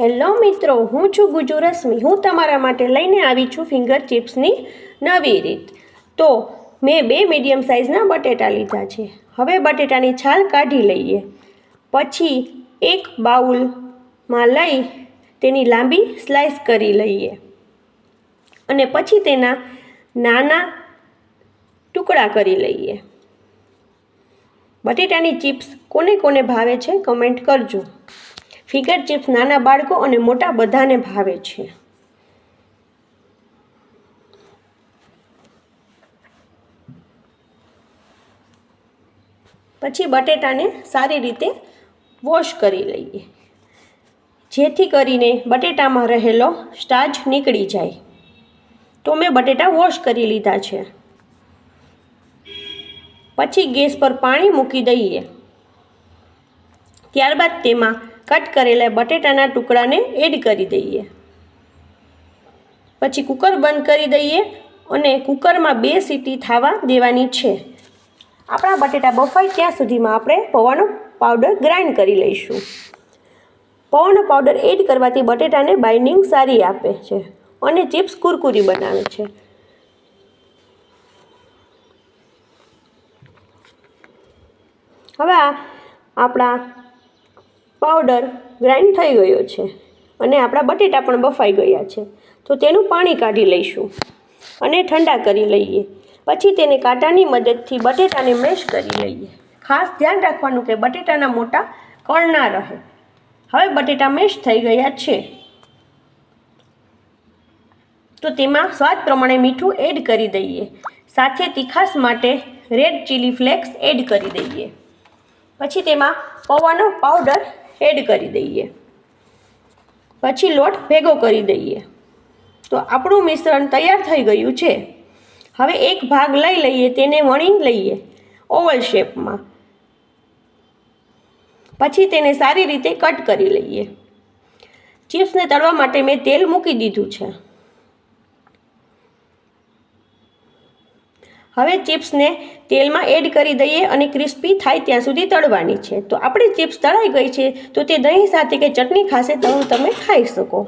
Hello મિત્રો, હું છું ગુજુ હું તમારા માટે લઈને આવી છું ફિંગર ચિપ્સની નવી રીત. તો મેં બે મીડિયમ સાઇઝના બટેટા લીધા છે. હવે બટેટાની છાલ કાઢી લઈએ. પછી એક બાઉલમાં લઈ તેની લાંબી સ્લાઇસ કરી લઈએ. અને પછી તેના નાના ટુકડા કરી લઈએ. બટેટાની ચિપ્સ કોને કોને ભાવે છે કમેન્ટ કરજો. ફિગર ચિપ્સ નાના બાળકો અને મોટા બધાને ભાવે છે. પછી બટેટાને સારી રીતે વોશ કરી લઈએ. જેથી કરીને બટેટામાં રહેલો સ્ટાર્ચ નીકળી જાય. તો મેં બટેટા વોશ કરી લીધા છે. પછી ગેસ પર પાણી મૂકી દઈએ. ત્યારબાદ તેમાં કટ કરેલા બટેટાના ટુકડાને એડ કરી દઈએ. પછી કુકર બંધ કરી દઈએ અને કુકરમાં બે સીટી થવા દેવાની છે. આપણા બટેટા બફાય ત્યાં સુધીમાં આપણે પૌવાનો પાવડર ગ્રાઇન્ડ કરી લઈશું. પૌવાનો પાવડર એડ કરવાથી બટેટાને બાઇન્ડિંગ સારી આપે છે અને ચિપ્સ કુરકુરી બનાવે છે. હવે આપણા પાવડર ગ્રાઇન્ડ થઈ ગયો છે અને આપણા બટેટા પણ બફાઈ ગયા છે. તો તેનું પાણી કાઢી લઈશું અને ઠંડા કરી લઈએ. પછી તેને કાંટાની મદદથી બટેટાને મેશ કરી લઈએ. ખાસ ધ્યાન રાખવાનું કે બટેટાના મોટા કણ ના રહે. હવે બટેટા મેશ થઈ ગયા છે. તો તેમાં સ્વાદ પ્રમાણે મીઠું એડ કરી દઈએ. સાથે તીખાસ માટે રેડ ચીલી ફ્લેક્સ એડ કરી દઈએ. પછી તેમાં પૌવાનો પાવડર એડ કરી દઈએ. પછી લોટ ભેગો કરી દઈએ. તો આપણું મિશ્રણ તૈયાર થઈ ગયું છે. હવે એક ભાગ લઈ લઈએ, તેને વણી લઈએ ઓવલ શેપમાં. પછી તેને સારી રીતે કટ કરી લઈએ. ચિપ્સને તળવા માટે મેં તેલ મૂકી દીધું છે. હવે ચિપ્સને તેલમાં એડ કરી દઈએ અને ક્રિસ્પી થાય ત્યાં સુધી તળવાની છે. તો આપણી ચિપ્સ તળાઈ ગઈ છે, તો તે દહીં સાથે કે ચટણી ખાશે તો તમે ખાઈ શકો.